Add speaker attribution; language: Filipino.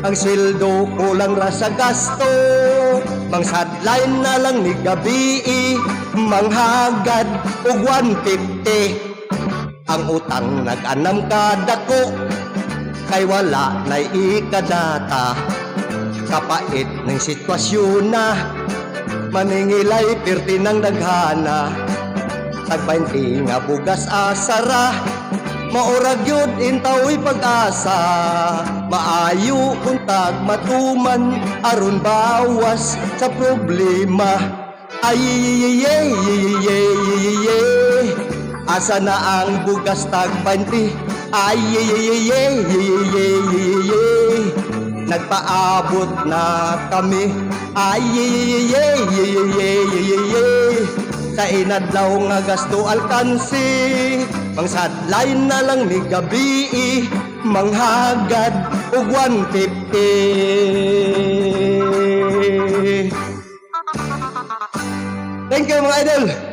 Speaker 1: Ang sweldo kulang ra sa gasto. Mang sideline na lang ni gabi Manghagad og 150 Ang utang nag-anam kadako Kay wala na ikadata. Kapait ng sitwasyon na Maningilay pirti ng daghana Tagbainti nga bugas asara Maurag yun intawi pag-asa Maayo kung tag matuman Aron bawas sa problema Ay Asa na ang bugas tagbainti Ay Nagpaabot na kami Ay inadlaw nga gasto alkansi. Mang sadline na lang ni gabi Manghagad og 150 Thank you mga idol